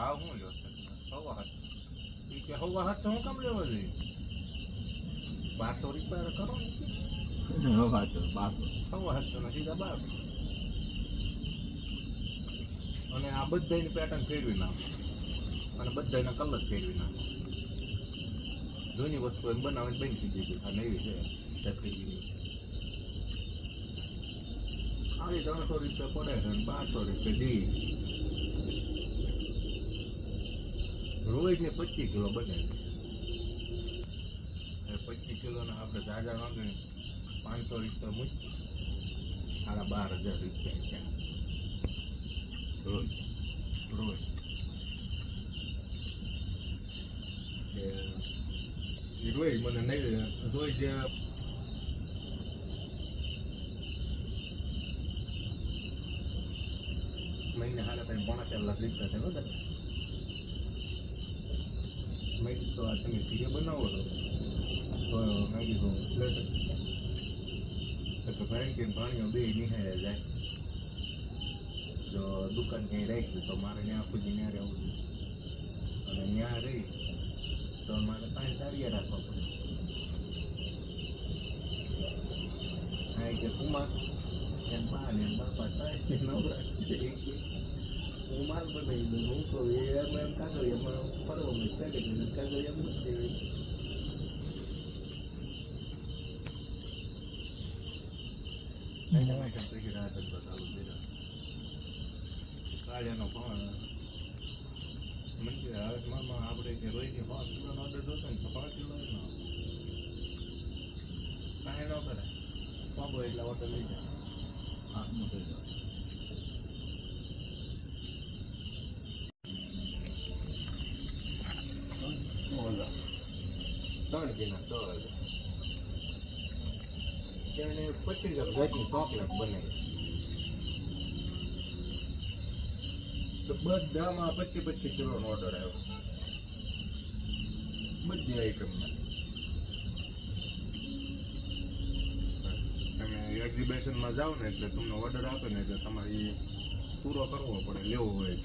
ભાવ શું લ્યો સવા હાથ એ કે સવા હાથ તો હું કામ લેવા જોઈએ બારસો રૂપિયા કરો ને વાંચો બાપુ સવા હાથ તો સીધા બાર અને આ બધાની પેટર્ન ફેરવી નાખો અને બધાના કલર ફેરવી નાખો જૂની વસ્તુ એમ બનાવીને બંધ થઈ દીધી આ નવી છે ચકરીની આવી ત્રણસો રૂપિયા પડે છે અને બારસો રૂપિયા દી રોજ ને પચીસ કિલો બને. પચીસ કિલોના આપણે જાજા માંગે પાંચસો રૂપિયા મૂકી. સાડા બાર હજાર રૂપિયા છે. રોજ રોજ ઈ રોજ મને નહીં રોજ મહિને ત્રણ પોણા ચાર લાખ લીધા છે, બરાબર મેં કીધું તો આ તમે ઘીરે બનાવો છો? તો મેં કીધું તો. ભાઈ કે પાણીઓ બે નિહાળે જાય? જો દુકાન ક્યાંય રાખી તો મારે ત્યાં સુધી ત્યાં રહેવું અને ત્યાં રહી તો મારે પાણી સારી રાખવા પડે. હા કે કુમાર એમ બા ને બાપા થાય નવરા છે એ કે હું માલ બનાવી દઉં હું તો એમ એમ કાગળ એમાં ફરવા મેં કાગળ ને કાગળ એમ જ દેવી કાળિયાનો પણ મંદિર હવે મામા આપણે કે રોહિતને પાંચ કિલોનો ઓર્ડર જોતો ને તો પાંચ કિલો નો કાંઈ ન કરે પાબો એટલા ઓર્ડર લઈ જાય હાથમાં થઈ જાય ત્રણ દિના સો હજાર તેને પચીસ હજાર જાતની ચોકલેટ બનાવી તો બધામાં પચીસ પચીસ કિલોનો ઓર્ડર આવ્યો. બધી આઈટમમાં તમે એક્ઝિબિશનમાં જાઓ ને એટલે તમને ઓર્ડર આપે ને એટલે તમારે પૂરો કરવો પડે, લેવો હોય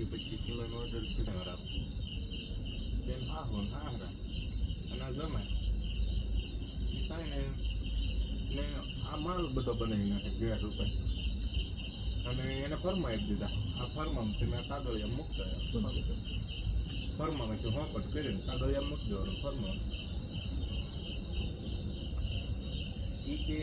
દાડો પચીસ કિલોનો ઓર્ડર કેટલા રાખો તેમ આહો ને હારા અને આ જમાય ઈ કાંઈ ને આ માલ બધો બનાવી નાખે ગેસ ઉપર અને એને ફરમા આપી દીધા આ ફરમામાં તમે આ કાગળિયા મૂકતા ફરમામાંથી હોંકટ કરીને કાગળિયા મૂકી દેવાનું ફરમા એ કે